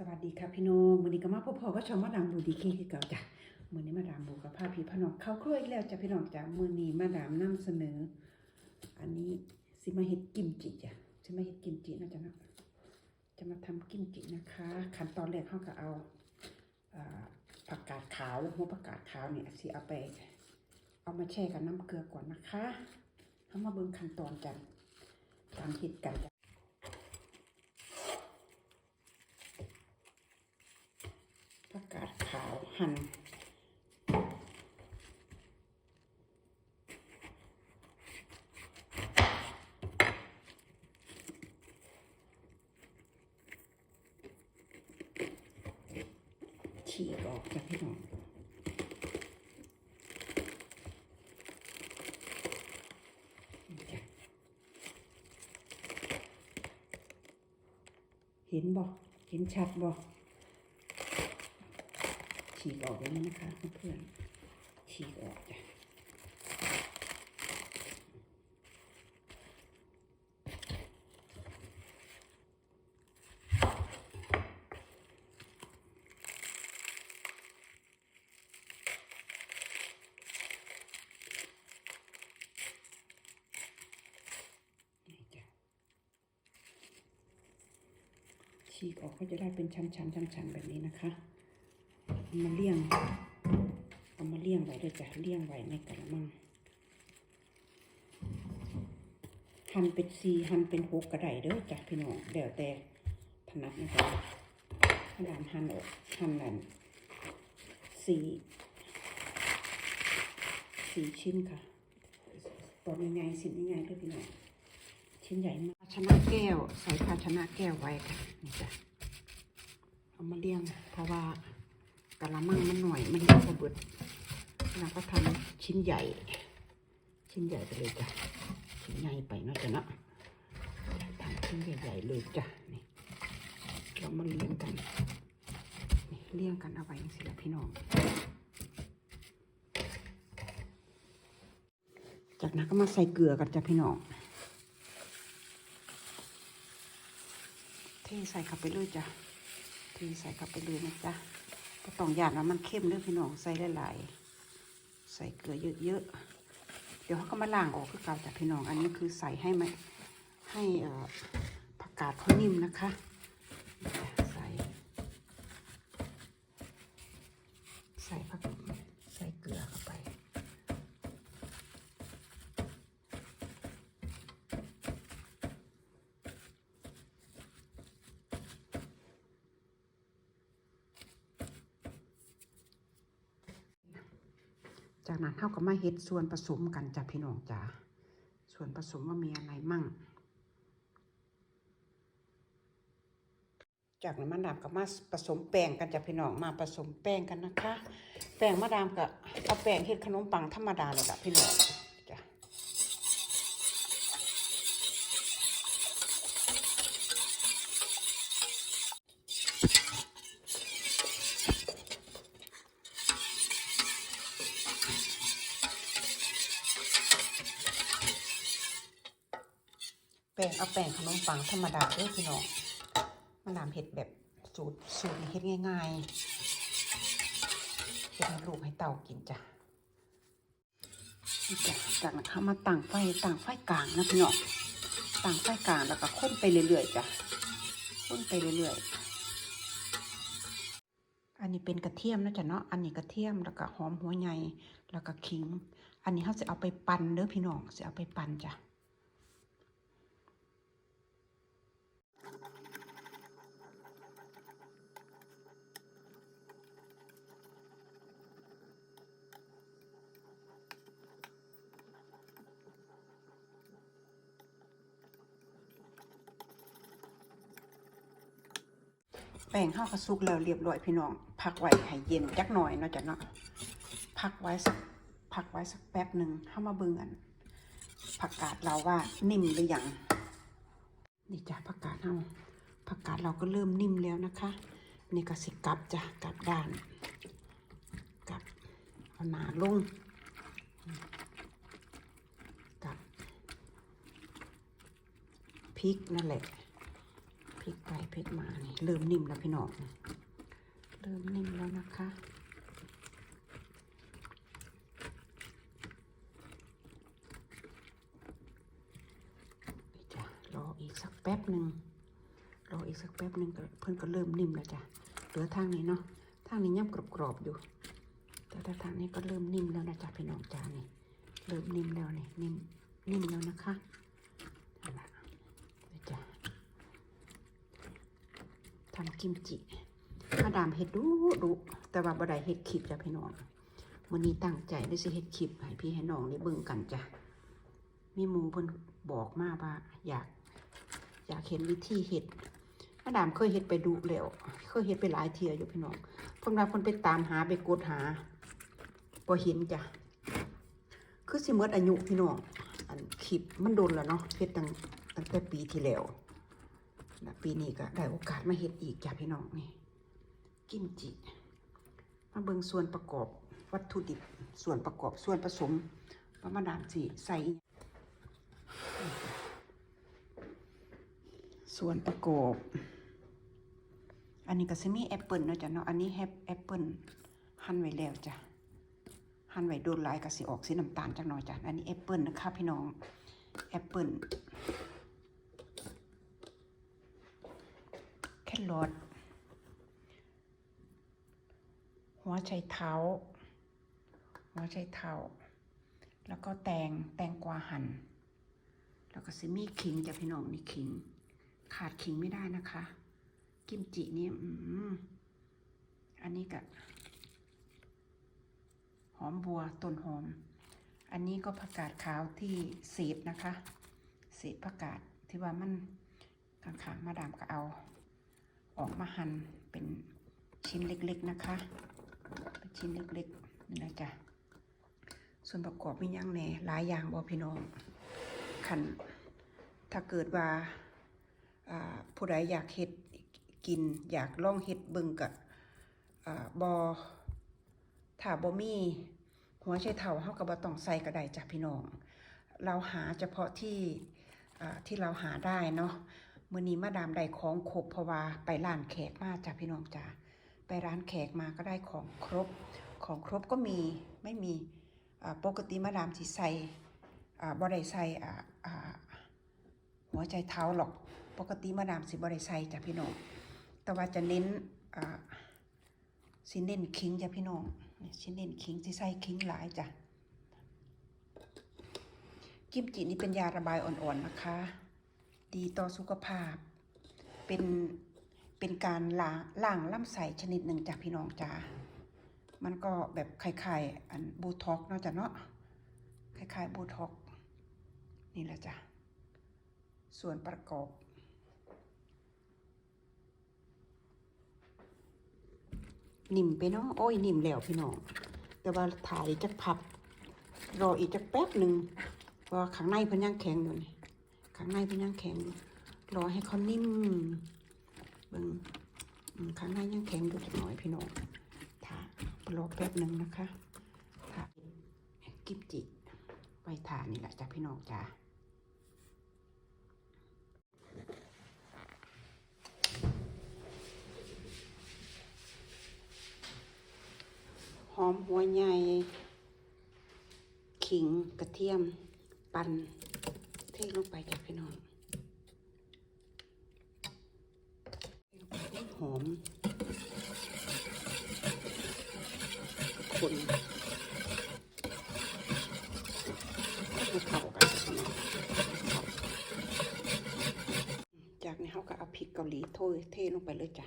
สวัสดีค่ะพี่น้องวันนี้ก็มาพบพอก็ชมมาดามบูดีเคคือเก่าจ้ะมือนี้มาดามบูกับพาพี่พนองเข้าครัวอีกแล้วจ้ะพี่น้องจ้ะมือนี้มาดามนำเสนอ อันนี้สิมาเฮ็ดกิมจิจ้ะสิมาเฮ็ดกิมจินะจ๊ะนาะจะมาทำกิมจินะคะ ขั้นตอนแรกเฮาก็เอาอผักกาดขาวหัวผักกาดขาวเนี่ยสิเอาไป เอามาแช่กับน้ำเกลือก่อนนะคะเฮามาเบิ่งขั้นตอนกันการเฮ็ดกันจ้ะ ผั กาดขาวหั่นฉีกออกจากพี่น้องเห็นบ่เห็นชัดบ่ ฉีกออกอย่างนี้นะคะเพื่อนๆฉีกออกจ้ะนี่จ้ะฉีกออกก็จะได้เป็นชั้นๆชั้นๆแบบนี้นะคะ มาเลี้ยงเอามาเลี้ยงไว้ด้วยจ้ะเลี้ยงไว้ในกระมังหั่นเป็นสี่หั่นเป็นหกกระไดเด้อจ้ะพี่น้องเดี๋ยวแต่ถนัดนะคะพยายามหั่นออกหั่นนั่นสี่สี่ชิ้นค่ะตอนใหญ่ๆชิ้นใหญ่ๆเลยพี่น้องชิ้นใหญ่มากภาชนะแก้ว ใส่ภาชนะแก้วไว้ค่ะนี่จ้ะเอามาเลี้ยงเพราะว่า กะละมังมันหน่อยมันเยอะกว่าเบิดเราก็ทำชิ้นใหญ่ ชิ้นใหญ่ไปเลยจ้ะชิ้นใหญ่ไปเนาะจ้ะเนาะทำชิ้นใหญ่ ๆ เลยจ้ะนี่เรามาเลี้ยงกันนี่เลี้ยงกันเอาไว้สิละพี่น้องจากนั้นก็มาใส่เกลือกันจ้ะพี่น้อง เทใส่เข้าไปเลยจ้ะ เทใส่เข้าไปเลยนะจ๊ะ ก็ต้องหย่างว่ามันเข้มเด้อพี่น้องใส่หลายๆใส่เกลือเยอะๆเดี๋ยวเขาก็มาล้างออกคือเก่าแต่พี่น้องอันนี้คือใส่ให้มันให้อ่อผักกาดเขานิ่มนะคะใส่ใส่ผักใส่เกลือเข้าไป จากนั้นเท่ากับมาเฮ็ดส่วนผสมกันจ้ะพี่น้องจ้าส่วนผสมว่ามีอะไรมั่ง จากนั้นมาดามกับมาผสมแป้งกันจ้ะพี่น้องมาผสมแป้งกันนะคะ แป้งมาดามกับเอาแป้งเฮ็ดขนมปังธรรมดาเลยจ้ะพี่น้องจ้ะ แป้งเอาแป้งขนมปังธรรมดาเด้อพี่น้องมาดามเฮ็ดแบบสูตรสูตรเฮ็ดง่ายๆเฮ็ดให้ลูกให้เต่ากินจ้ะจ้ะจากนั้นเขามาตั้งไฟตั้งไฟกลางนะพี่น้องตั้งไฟกลางแล้วก็ค้นไปเรื่อยๆจ้ะค้นไปเรื่อยๆ นนี้เป็นกระเทียมนะจ๊ะเนาะ อันนี้กระเทียมแล้วก็หอมหัวใหญ่แล้วก็ขิง อันนี้เขาจะเอาไปปั่นเด้อพี่น้องจะเอาไปปั่นจ้ะ แป้งข้าวกระซุกแล้วเรียบร้อยพี่น้อง พักไว้ให้เย็นจักหน่อยเนาะจ้ะเนาะพักไว้สักพักไว้สักแป๊บหนึ่งเข้ามาเบิ่งกันผักกาดเราว่านิ่มหรือยังนี่จ้ะผักกาดเราผักกาดเราก็เริ่มนิ่มแล้วนะคะ นี่ก็สิกลับจ้ะกลับด้านกลับเอาหนาลงกลับพริกนั่นแหละ ลิกไปพลิกมานี่เริ่มนิ่มแล้วพี่น้องเริ่มนิ่มแล้วนะคะจ้ะรออีกสักแป๊บหนึ่งรออีกสักแป๊บหนึ่งเพื่อนก็เริ่มนิ่มแล้วจ้ะเหลือทางนี้เนาะทางนี้ยังกรอบๆอยู่ แต่ถ้าทางนี้ก็เริ่มนิ่มแล้วนะจ๊ะพี่น้องจ้านี่เริ่มนิ่มแล้วนี่นิ่มนิ่มแล้วนะคะนั่นล่ะนี่จ้ะ ทำกิมจิมาดามเฮ็ดดูดูแต่ว่าบ่ได้เฮ็ดคลิปจ้ะพี่น้องวันนี้ตั้งใจได้สิเฮ็ดคลิปให้พี่ให้น้องได้เบิ่งกันจ้ะมีหมูเพิ่นบอกมาว่าอยาก อยากเห็นวิธีเห็ดมาดามเคยเห็ดไปดูแล้วเคยเห็ดไปหลายเทียอยู่พี่น้องเพิ่นว่าเพิ่นไปตามหาไปกดหาบ่เห็นจ้ะคือสิเมดอายุพี่น้องอันคลิปมันโดนแล้วเนาะเฮ็ดตั้งตั้งแต่ปีที่แล้ว นะปีนี้ก็ได้โอกาสมาเฮ็ดอีกจ้ะพี่น้องนี่กิมจิมาเบิ่งส่วนประกอบวัตถุดิบส่วนประกอบส่วนผสมว่ามาดามสิใส่อิหยังส่วนประกอบ อันนี้ก็จะมีแอปเปิลนะจ้ะเนาะอันนี้แฮปแอปเปิลหั่นไว้แล้วจ้ะหั่นไว้โดนลายก็สิออกสีน้ำตาลจักหน่อยจ้ะอันนี้แอปเปิลนะคะพี่น้องแอปเปิล แครอทหัวไชเท้า หัวไชเท้า แล้วก็แตงแตงกวาหั่นแล้วก็สิมีขิงจะพี่น้องนี่ขิง ขาดขิงไม่ได้นะคะ กิมจินี่อืมอันนี้ก็หอมบัวต้นหอม อันนี้ก็ผักกาดขาวที่เศษนะคะ เศษผักกาดที่ว่ามันกลางๆมาดามก็เอา ออกมาหั่นเป็นชิ้นเล็กๆนะคะเป็นชิ้นเล็กๆนี่นะจ๊ะส่วนประกอบมียังแหน่หลายอย่างบ่พี่น้องคันถ้าเกิดว่าผู้ใดอยากเฮ็ดกิน อยากล่องเฮ็ดเบิ่งกับบอถ้าบ่มีหัวไชเท้าเฮาก็บ่ต้องใส่ก็ไดจ้ะพี่น้อง เราหาเฉพาะที่ที่เราหาได้เนาะ มื้อนี้มาดามได้ของครบเพราะว่าไปร้านแขกมาจ้ะพี่น้องจ้ะไปร้านแขกมาก็ได้ของครบ ของครบก็มีไม่มีปกติมาดามสิใส่อ่าบ่ได้ใส่อ่าอ่าหัวใจเท้าหรอก ปกติมาดามสิบ่ได้ใส่จ้ะพี่น้อง แต่ว่าจะเน้นอ่าสิเน้นคิงจ้ะพี่น้องนี่สิเน้นคิงสิใส่คิงหลายจ้ะกิมจินี่เป็นยาระบายอ่อนๆนะคะ ดีต่อสุขภาพ เป็นเป็นการล้างล้างลำไส้ชนิดหนึ่งจ้ะพี่น้องจ้ามันก็แบบคล้ายๆอันบูท็อกเนาะจ้ะเนาะคล้ายๆโบท็อกนี่แหละจ้ะส่วนประกอบนิ่มไปเนาะโอ้ยนิ่มแล้วพี่น้องแต่ว่าถ่ายจะพับ รออีกจะแป๊บหนึ่งเพราะข้างในเพิ่นยังแข็งอยู่นี่ ข้างในเพิ่นยังแข็ง รอให้เขานิ่มเบิ่งข้างในยังแข็งอยู่จักหน่อยพี่น้องถ่ารอแป๊บหนึ่งนะคะถ่ากิมจิไว้ทานนี่แหละจ้ะพี่น้องจ้าหอมหัวใหญ่ ขิงกระเทียม ปั่น ลงไปจ้ะพี่น้องหอมคนให้เข้ากันจ้ะพี่น้องจากนี้เขาก็เอาพริกเกาหลีโทยเทลงไปเลยจ้ะ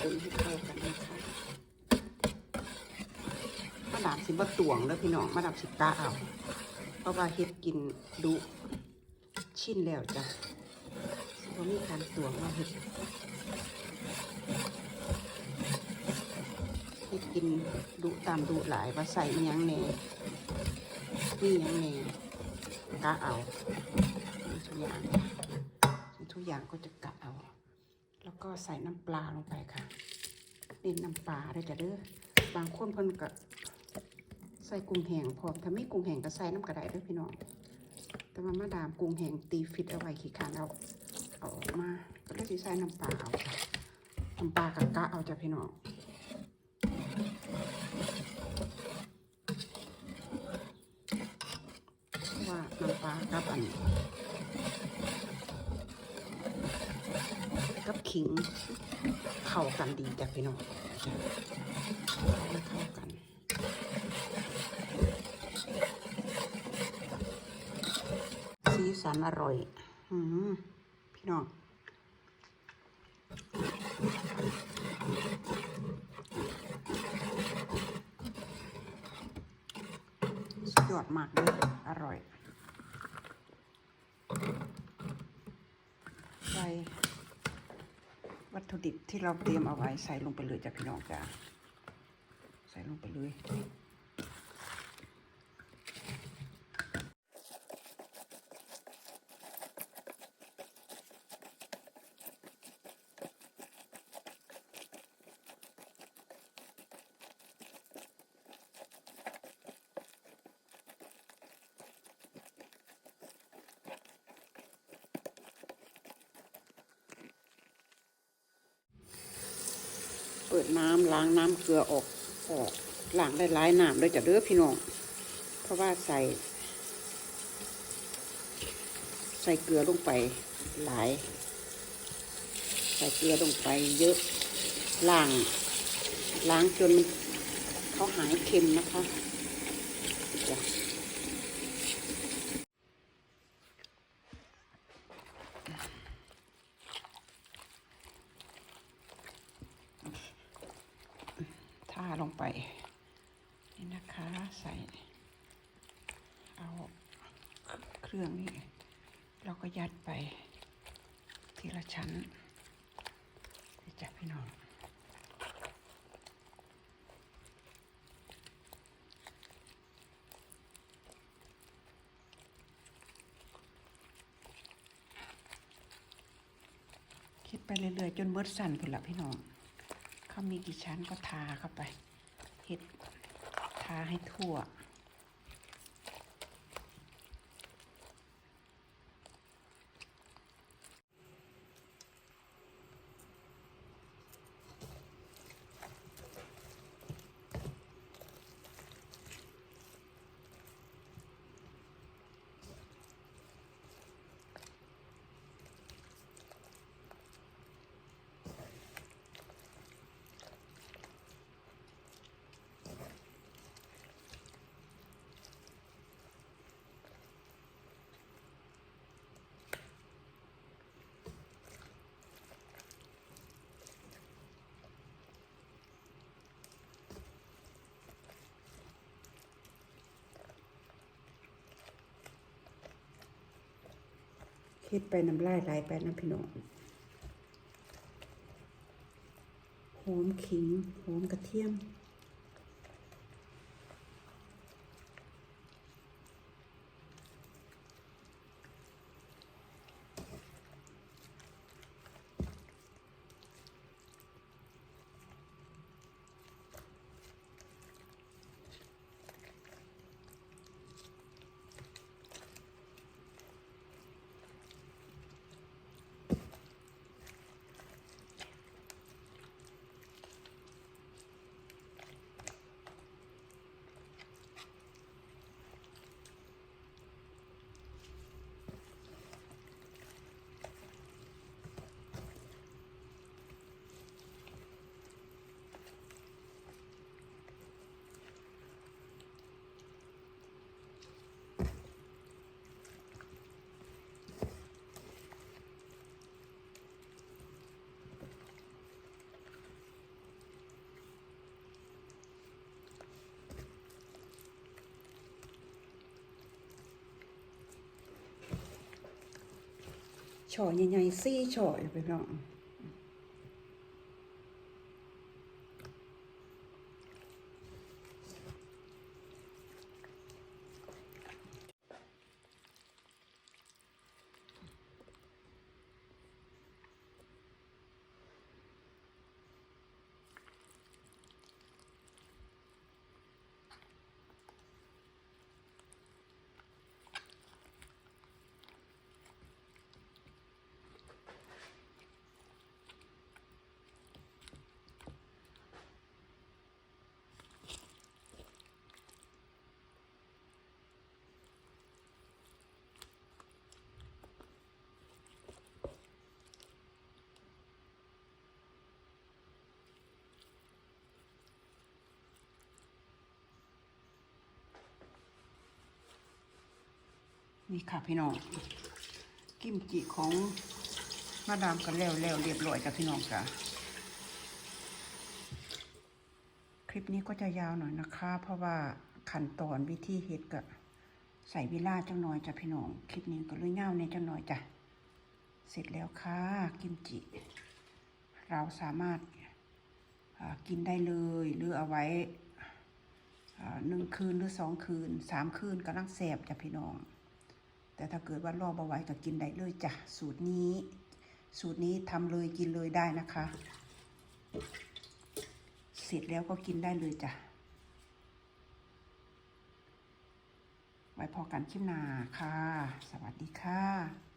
คนให้เข้ากันนะคะมาดามสิบ่ ตวงแล้วพี่น้องมาดามสิตาเอาเพราะว่าเฮ็ดกินดุชิ้นแล้วจ้ะสิบ่มีการตวงมาเฮ็ดเฮ็ดกินดุตามดุหลายว่าใส่ยังแหน่นี่ยังแหน่กะเอาทุกอย่างทุกอย่างก็จะกะเอา แล้วก็ใส่น้ำปลาลงไปค่ะเน้นน้ำปลาได้จ้ะเด้อบางคนเพิ่นก็ ใส่กุ้งแห้งพร้อมถ้าไม่กุ้งแห้งก็ใส่น้ำกระไดด้วยพี่น้อง แต่ว่ามาดามกุ้งแห้งตีฟิตเอาไว้ขี้ขานเอาเอาออกมาก็เลยใส่น้ำปลาเอาน้ำปลากะกะเอาจ้ะพี่น้องว่าน้ำปลากับอันกับขิงเข้ากันดีจ้ะพี่น้องจ้ะให้เข้ากัน สีสันอร่อย อืพี่น้องสุดยอดมากเลยอร่อยใส่วัตถุดิบที่เราเตรียมเอาไว้ใส่ลงไปเลยจ้ะพี่น้องจ้ะใส่ลงไปเลย น้ำล้างน้ำเกลือออกออกล้างได้หลายน้ำเลยจ้ะเด้อพี่น้อง เพราะว่าใส่ ใส่เกลือลงไปหลาย ใส่เกลือลงไปเยอะล้างล้างจนเขาหายเค็มนะคะจ้ะท่าลงไป นี่นะคะ ใส่ เอาเครื่องนี้เราก็ยัดไป ทีละชั้นนี่จ้ะพี่น้อง คิด ไปเรื่อยๆจนเบิดสั่นพุ่นละพี่น้อง เขามีกี่ชั้นก็ทาเข้าไปเห็ดทาให้ทั่ว คิดไปน้ำลายไหลไปน้ำพี่น้องหอมขิงหอมกระเทียม ช่อใหญ่ๆซี่ช่ออยู่พี่น้อง นี่ค่ะพี่น้อง กิมจิของมาดามกันแล้วแล้วเรียบร้อยจ้ะพี่น้องจ้ะคลิปนี้ก็จะยาวหน่อยนะคะ เพราะว่าขั้นตอนวิธีเฮ็ดก็ใส่เวลาจังหน่อยจ้ะพี่น้อง คลิปนี้ก็เลยยาในจังหน่อยจ้ะ เสร็จแล้วค่ะกิมจิ เราสามารถกินได้เลยหรือเอาไว้หนึ่งคืนหรือสองคืนสามคืนกำลังแสบจ้ะพี่น้อง แต่ถ้าเกิดว่ารอกเบาไว้ก็กินได้เลยจ้ะสูตรนี้ สูตรนี้ทำเลยกินเลยได้นะคะ เสร็จแล้วก็กินได้เลยจ้ะไว้พอกันคลิปหน้าค่ะ สวัสดีค่ะ